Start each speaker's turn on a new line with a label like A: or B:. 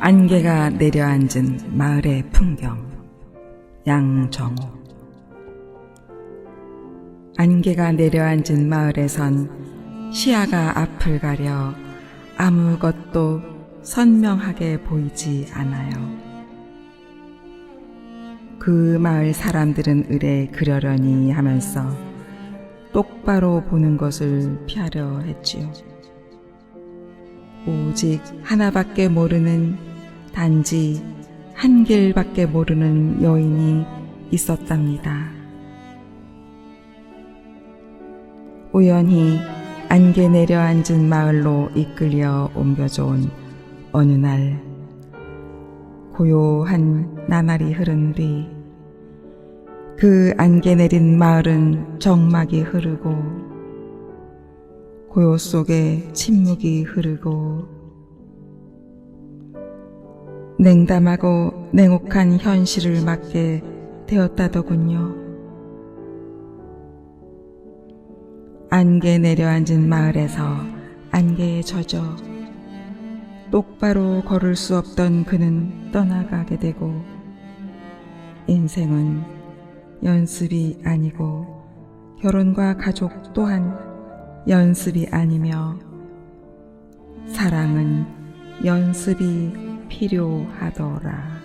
A: 안개가 내려앉은 마을의 풍경 양정호 안개가 내려앉은 마을에선 시야가 앞을 가려 아무것도 선명하게 보이지 않아요. 그 마을 사람들은 을에 그러려니 하면서 똑바로 보는 것을 피하려 했지요. 오직 하나밖에 모르는 단지 한 길밖에 모르는 여인이 있었답니다. 우연히 안개 내려앉은 마을로 이끌려 옮겨져온 어느 날 고요한 나날이 흐른 뒤 그 안개 내린 마을은 정막이 흐르고 고요 속에 침묵이 흐르고 냉담하고 냉혹한 현실을 맞게 되었다더군요. 안개 내려앉은 마을에서 안개에 젖어 똑바로 걸을 수 없던 그는 떠나가게 되고 인생은 연습이 아니고 결혼과 가족 또한 연습이 아니며 사랑은 연습이 필요하더라.